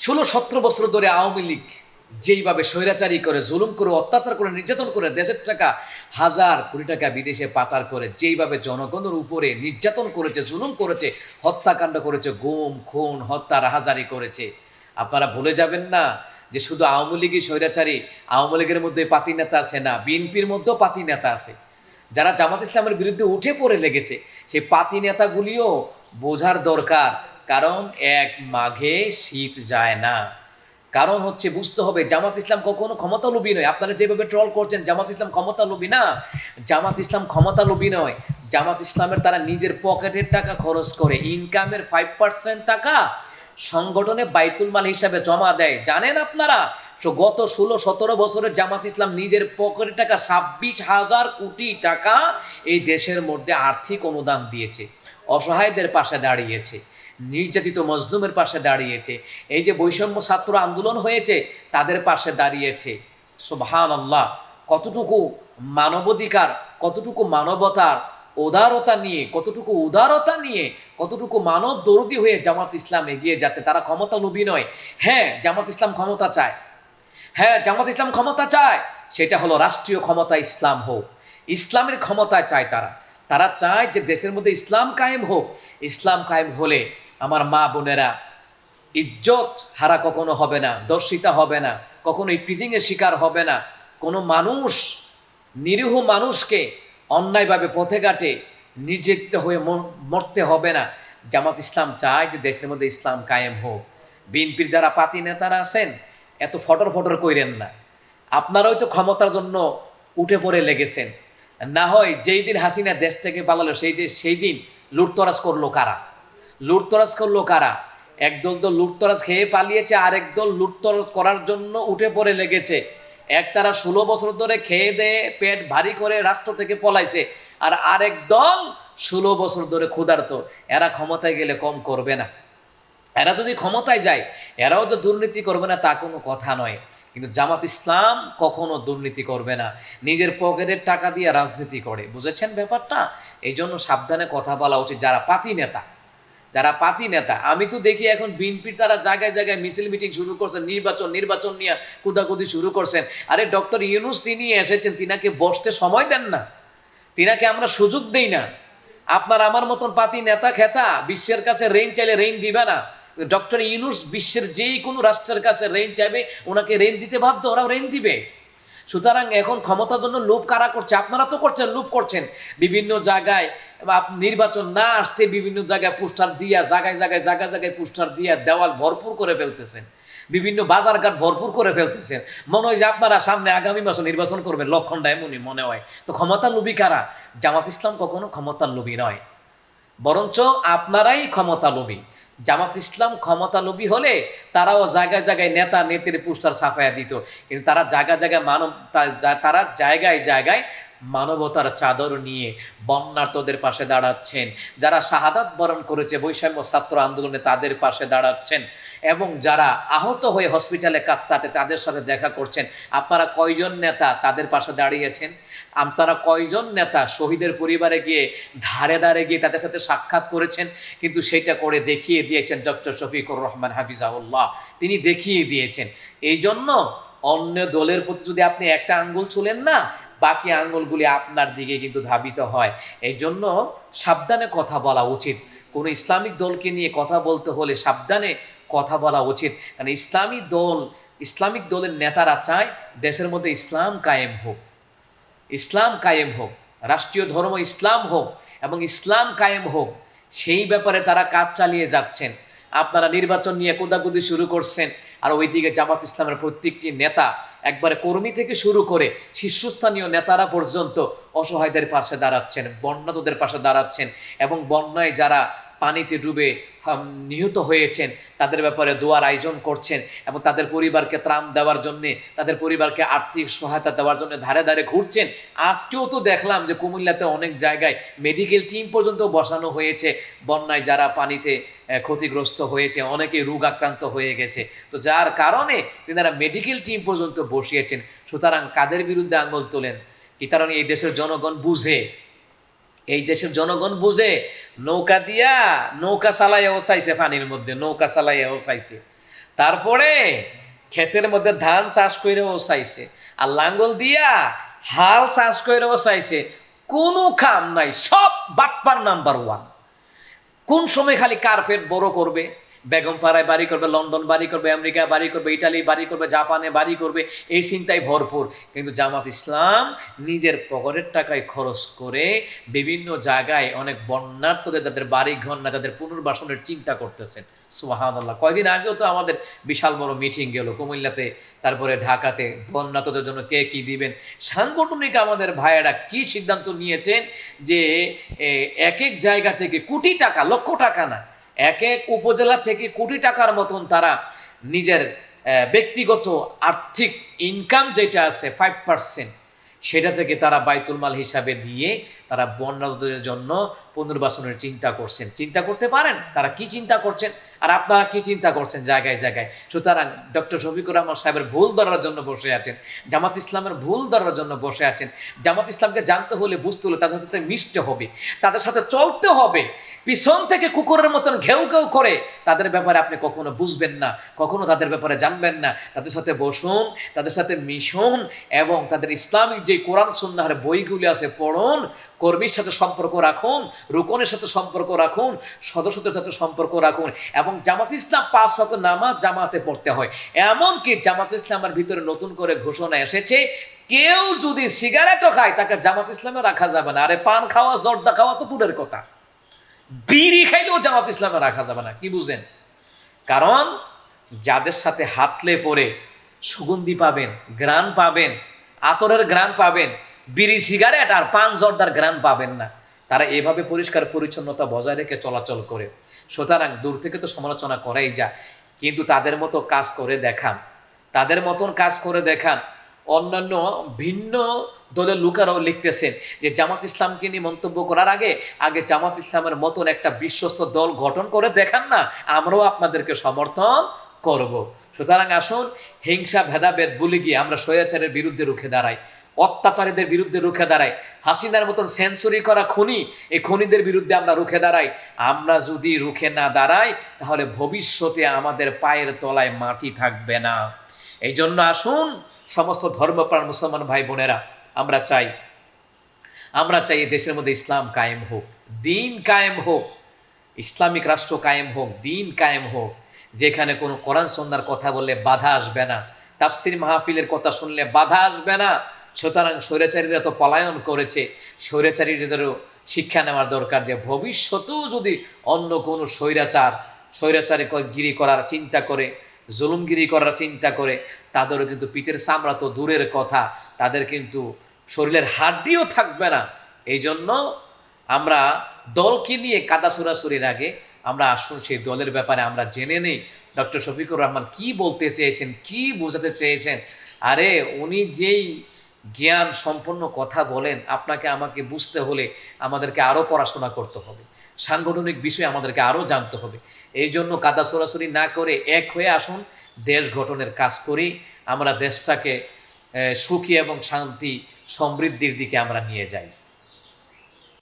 ষোলো, সতেরো বছর ধরে আওয়ামী লীগ যেইভাবে স্বৈরাচারী করে, জুলুম করে, অত্যাচার করে, নির্যাতন করে, দেশের টাকা, হাজার কোটি টাকা বিদেশে পাচার করে, যেইভাবে জনগণের উপরে নির্যাতন করেছে, জুলুম করেছে, হত্যাকাণ্ড করেছে, গুম, খুন, হত্যা, রাহাজারি করেছে। আপনারা ভুলে যাবেন না যে শুধু আওয়ামী লীগই স্বৈরাচারী, আওয়ামী লীগের মধ্যে পাতি নেতা আছে না, বিএনপির মধ্যেও পাতি নেতা আছে। যারা জামাত ইসলামের বিরুদ্ধে উঠে পড়ে লেগেছে, সেই পাতি নেতাগুলিও বোঝার দরকার। কারণ এক মাঘে শীত যায় না। কারণ হচ্ছে বুঝতে হবে, জামাত ইসলাম কখনো ক্ষমতা লোভী নয়। আপনারা যেভাবে ট্রল করছেন, জামাত ইসলাম ক্ষমতা লোভী না। জামাত ইসলাম ক্ষমতা লোভী নয়। জামাত ইসলামের তারা নিজের পকেটের টাকা খরচ করে ইনকামের ফাইভ পার্সেন্ট টাকা সংগঠনে বাইতুল মাল হিসাবে জমা দেয়। জানেন আপনারা? তো গত ষোলো, সতেরো বছরের জামাত ইসলাম নিজের পকেটের টাকা ছাব্বিশ হাজার কোটি টাকা এই দেশের মধ্যে আর্থিক অনুদান দিয়েছে, অসহায়দের পাশে দাঁড়িয়েছে। নির্যাতিত মজলুমের পাশে দাঁড়িয়েছে। এই যে বৈষম্য ছাত্র আন্দোলন হয়েছে, তাদের পাশে দাঁড়িয়েছে। সুবহান আল্লাহ কতটুকু মানবাধিকার, কতটুকু মানবতার উদারতা নিয়ে, কতটুকু উদারতা নিয়ে, কতটুকু মানব দরদি হয়ে জামাত ইসলাম এগিয়ে যাচ্ছে, তারা ক্ষমতা লোভী নয়। হ্যাঁ জামাত ইসলাম ক্ষমতা চায়। হ্যাঁ জামাত ইসলাম ক্ষমতা চায়। সেটা হলো রাষ্ট্রীয় ক্ষমতা ইসলাম হোক। ইসলামের ক্ষমতায় চায় তারা। তারা চায় যে দেশের মধ্যে ইসলাম কায়েম হোক। ইসলাম কায়েম হলে আমার মা বোনেরা, ইজ্জত হারা কখনো হবে না, দর্শিতা হবে না কখনো ইপিজিংয়ের শিকার হবে না। কোনো মানুষ, নিরীহ মানুষকে অন্যায়ভাবে পথে ঘাটে নির্যাতিত হয়ে মর- মরতে হবে না। জামাত ইসলাম চায় যে দেশের মধ্যে ইসলাম কায়েম হোক। বিএনপির যারা পাতি নেতারা আছেন, এত ফটর ফটর কইরেন না। আপনারাই তো ক্ষমতার জন্য উঠে পড়ে লেগেছেন। না হয় যেই দিন হাসিনা দেশ থেকে পালালো, সেই সেই দিন লুটতরাজ করল কারা? লুটতরাজ করল কারা? একদল তো লুটতরাজ খেয়ে পালিয়েছে, আরেক দল লুটতরাজ করার জন্য উঠে পড়ে লেগেছে। এক তারা ষোলো বছর ধরে খেয়ে দেয়ে পেট ভারী করে রাষ্ট্র থেকে পলাইছে, আর আরেক দল ষোলো বছর ধরে ক্ষুধার্ত। এরা ক্ষমতায় গেলে কম করবে না। এরা যদি ক্ষমতায় যায়, এরাও যে দুর্নীতি করবে না, তা কোনো কথা নয়। কিন্তু জামাত ইসলাম কখনো দুর্নীতি করবে না। নিজের পকেটের টাকা দিয়ে রাজনীতি করে। বুঝেছেন ব্যাপারটা? এই জন্য সাবধানে কথা বলা উচিত। যারা পাতি নেতা যারা পাতি নেতা, আমি তো দেখি এখন বিএনপির তারা জায়গায় জায়গায় মিছিল মিটিং শুরু করছেন, নির্বাচন নির্বাচন নিয়ে কুদাকুদি শুরু করছেন। আরে ডক্টর ইউনুস তিনি এসেছেন, তিনাকে বসতে সময় দেন না। তিনাকে আমরা সুযোগ দেই না। আপনার আমার মতন পাতি নেতা খেতা, বিশ্বের কাছে রেঞ্জ চাইলে রেঞ্জ দিবে না। ডক্টর ইউনুস বিশ্বের যেই কোনো রাষ্ট্রের কাছে রেঞ্জ চাইবে, ওনাকে রেঞ্জ দিতে বাধ্য, ওরাও রেঞ্জ দিবে। সুতরাং এখন ক্ষমতার জন্য লোভ কারা করছে? আপনারা তো করছেন, লোভ করছেন। বিভিন্ন জায়গায় নির্বাচন না আসতে বিভিন্ন জায়গায় পোস্টার দিয়া, জায়গায় জায়গায় জায়গায় জায়গায় পোস্টার দিয়া দেওয়াল ভরপুর করে ফেলতেছেন। বিভিন্ন বাজারঘাট ভরপুর করে ফেলতেছেন। মনে হয় যে আপনারা সামনে আগামী মাসে নির্বাচন করবেন, লক্ষণটা এমনই মনে হয়। তো ক্ষমতার লোভী কারা? জামাত ইসলাম কখনো ক্ষমতার লোভী নয়। বরঞ্চ আপনারাই ক্ষমতা লোভী। জামাত ইসলাম ক্ষমতা লোভী হলে তারাও জায়গায় জায়গায় নেতা নেত্রীর পোস্টার ছাপাইয়া দিত। কিন্তু তারা জায়গায় জায়গায় মানব তারা জায়গায় জায়গায় মানবতার চাদর নিয়ে বন্যার্তদের পাশে দাঁড়াচ্ছেন। যারা শাহাদাত বরণ করেছে বৈষম্য ছাত্র আন্দোলনে তাদের পাশে দাঁড়াচ্ছেন। এবং যারা আহত হয়ে হসপিটালে কাঁদতাতে তাদের সাথে দেখা করছেন। আপনারা কয়জন নেতা তাদের পাশে দাঁড়িয়েছেন? আপনারা কয়জন নেতা শহীদের পরিবারে গিয়ে ধারে ধারে গিয়ে তাদের সাথে সাক্ষাৎ করেছেন? কিন্তু সেটা করে দেখিয়ে দিয়েছেন ডক্টর শফিকুর রহমান হাফিজাউল্লাহ তিনি দেখিয়ে দিয়েছেন। এই জন্য অন্য দলের প্রতি যদি আপনি একটা আঙ্গুল চুলেন না, বাকি আঙ্গুলগুলি আপনার দিকে কিন্তু ধাবিত হয়। এই জন্য সাবধানে কথা বলা উচিত। কোনো ইসলামিক দলকে নিয়ে কথা বলতে হলে সাবধানে কথা বলা উচিত। কারণ ইসলামী দল, ইসলামিক দলের নেতারা চায় দেশের মধ্যে ইসলাম কায়েম হোক। ইসলাম কায়েম হোক, রাষ্ট্রীয় ধর্ম ইসলাম হোক এবং ইসলাম কায়েম হোক, সেই ব্যাপারে তারা কাজ চালিয়ে যাচ্ছেন। আপনারা নির্বাচন নিয়ে কোদাকুদি শুরু করছেন আর ওইদিকে জামাত ইসলামের প্রত্যেকটি নেতা একবারে কর্মী থেকে শুরু করে শীর্ষস্থানীয় নেতারা পর্যন্ত অসহায়দের পাশে দাঁড়াচ্ছেন, বন্যাতদের পাশে দাঁড়াচ্ছেন এবং বন্যায় যারা পানিতে ডুবে নিহত হয়েছেন। তাদের ব্যাপারে দোয়ার আয়োজন করছেন এবং তাদের পরিবারকে ত্রাণ দেওয়ার জন্য, তাদের পরিবারকে আর্থিক সহায়তা দেওয়ার জন্য ধারে ধারে ঘুরছেন। আজকেও তো দেখলাম যে কুমিল্লাতে অনেক জায়গায় মেডিকেল টিম পর্যন্ত বসানো হয়েছে। বন্যায় যারা পানিতে ক্ষতিগ্রস্ত হয়েছে, অনেকে রোগ আক্রান্ত হয়ে গেছে। তো যার কারণে তিনারা মেডিকেল টিম পর্যন্ত বসিয়েছেন। সুতরাং কাদের বিরুদ্ধে আঙুল তোলেন? কি কারণ এই দেশের জনগণ বুঝে? এই দেশের জনগণ বুঝে, নৌকা দিয়া নৌকা চালাইয়াও চাইছে পানির মধ্যে, নৌকা চালাইয়াও চাইছে। তারপরে ক্ষেতের মধ্যে ধান চাষ করেও চাইছে, আর লাঙ্গল দিয়া হাল চাষ করেও চাইছে। কোনো কাম নাই, সব বাটপার নাম্বার ওয়ান। কোন সময় খালি কার্পেট বড় করবে? বেগম পাড়ায় বাড়ি করবে, লন্ডন বাড়ি করবে আমেরিকা বাড়ি করবে, ইটালি বাড়ি করবে, জাপানে বাড়ি করবে, এই চিন্তায় ভরপুর। কিন্তু জামাত ইসলাম নিজের পকেটের টাকায় খরচ করে বিভিন্ন জায়গায় অনেক বন্যার্থদের, যাদের বাড়ি ঘর না তাদের পুনর্বাসনের চিন্তা করতেছেন। সুহান আল্লাহ কয়দিন আগেও তো আমাদের বিশাল বড় মিটিং গেল কুমিল্লাতে, তারপরে ঢাকাতে। বন্যাতদের জন্য কে কি দিবেন? সাংগঠনিক আমাদের ভাইয়েরা কি সিদ্ধান্ত নিয়েছেন যে এক এক জায়গা থেকে কোটি টাকা, লক্ষ টাকা না এক এক উপজেলা থেকে কোটি টাকার মতন তারা নিজের ব্যক্তিগত আর্থিক ইনকাম যেটা আছে ফাইভ পার্সেন্ট সেটা থেকে তারা বাইতুল মাল হিসাবে দিয়ে তারা বন্যাদের জন্য পুনর্বাসনের চিন্তা করছেন। চিন্তা করতে পারেন? তারা কি চিন্তা করছেন? আর আপনারা কি চিন্তা করছেন জায়গায় জায়গায়? সুতরাং ডক্টর শফিকুর রহমান সাহেবের ভুল ধরার জন্য বসে আছেন, জামাত ইসলামের ভুল ধরার জন্য বসে আছেন। জামাত ইসলামকে জানতে হলে, বুঝতে হলে তাদের সাথে মিশতে হবে, তাদের সাথে চলতে হবে। পিছন থেকে কুকুরের মতন ঘেউ ঘেউ করে, তাদের ব্যাপারে আপনি কখনো বুঝবেন না, কখনো তাদের ব্যাপারে জানবেন না। তাদের সাথে বসুন, তাদের সাথে মিশুন এবং তাদের ইসলামিক যে কোরআন সুন্নাহের বইগুলি আছে পড়ুন, কর্মীর সাথে সম্পর্ক রাখুন, রুকনের সাথে সম্পর্ক রাখুন, সদস্যদের সাথে সম্পর্ক রাখুন এবং জামাত ইসলাম পাঁচ শত নামাজ জামাতে পড়তে হয়। এমনকি জামাত ইসলামের ভিতরে নতুন করে ঘোষণা এসেছে, কেউ যদি সিগারেটও খায়, তাকে জামাত ইসলামে রাখা যাবে না। আরে পান খাওয়া, জর্দা খাওয়া তো দূরের কথা। বিড়ি খাইলেও জামাত ইসলামে রাখা যাবে না, কি বুঝেন কারণ যাদের সাথে হাতলে পরে সুগন্ধি পাবেন গ্রান পাবেন, আতরের গ্রান পাবেন, বিড়ি, সিগারেট আর পান জর্দার গ্রান পাবেন না, তারা এভাবে পরিষ্কার পরিচ্ছন্নতা বজায় রেখে চলাচল করে। সুতরাং দূর থেকে তো সমালোচনা করাই যায়, কিন্তু তাদের মতো কাজ করে দেখান, তাদের মতন কাজ করে দেখান অন্যান্য ভিন্ন দলের লোকেরাও লিখতেছেন যে জামাত ইসলামকে নিয়ে মন্তব্য করার আগে আগে জামাত ইসলামের মতন একটা বিশ্বস্ত দল গঠন করে দেখান না, আমরাও আপনাদেরকে সমর্থন করব। সুতরাং আসুন, হিংসা, ভেদাভেদ বলে গিয়ে আমরা স্বৈরাচারের বিরুদ্ধে রুখে দাঁড়াই, অত্যাচারীদের বিরুদ্ধে রুখে দাঁড়াই, হাসিনার মতন সেঞ্চুরি করা খুনি, এই খুনিদের বিরুদ্ধে আমরা রুখে দাঁড়াই। আমরা যদি রুখে না দাঁড়াই, তাহলে ভবিষ্যতে আমাদের পায়ের তলায় মাটি থাকবে না। এই জন্য আসুন সমস্ত ধর্মপ্রাণ মুসলমান ভাই বোনেরা, আমরা চাই আমরা চাই দেশের মধ্যে ইসলাম কায়েম হোক, দিন কায়েম হোক, ইসলামিক রাষ্ট্র কায়েম হোক, দিন কায়েম হোক, যেখানে কোনো কোরআন সন্ন্যার কথা বললে বাধা আসবে না, তাফসির মাহফিলের কথা শুনলে বাধা আসবে না, সুতরাং স্বৈরাচারীরা তো পলায়ন করেছে, স্বৈরাচারীদেরও শিক্ষা নেওয়ার দরকার যে ভবিষ্যতেও যদি অন্য কোনো স্বৈরাচার স্বৈরাচারী গিরি করার চিন্তা করে জুলুমগিরি করার চিন্তা করে, তাদেরও কিন্তু পিঠের চামড়া তো দূরের কথা, তাদের কিন্তু শরীরের হাড্ডিও থাকবে না। এই জন্য আমরা দলকে নিয়ে কাদা সুরাসুরির আগে আমরা আসুন সেই দলের ব্যাপারে আমরা জেনে নেই। ডক্টর শফিকুর রহমান কি বলতে চেয়েছেন, কি বোঝাতে চেয়েছেন? আরে, উনি যেই জ্ঞান সম্পন্ন কথা বলেন, আপনাকে আমাকে বুঝতে হলে আমাদেরকে আরও পড়াশোনা করতে হবে। সাংগঠনিক বিষয়ে আমাদেরকে আরও জানতে হবে। এই জন্য কাদা সরাসরি না করে এক হয়ে আসুন, দেশ গঠনের কাজ করি, আমরা দেশটাকে সুখী এবং শান্তি, সমৃদ্ধির দিকে আমরা নিয়ে যাই।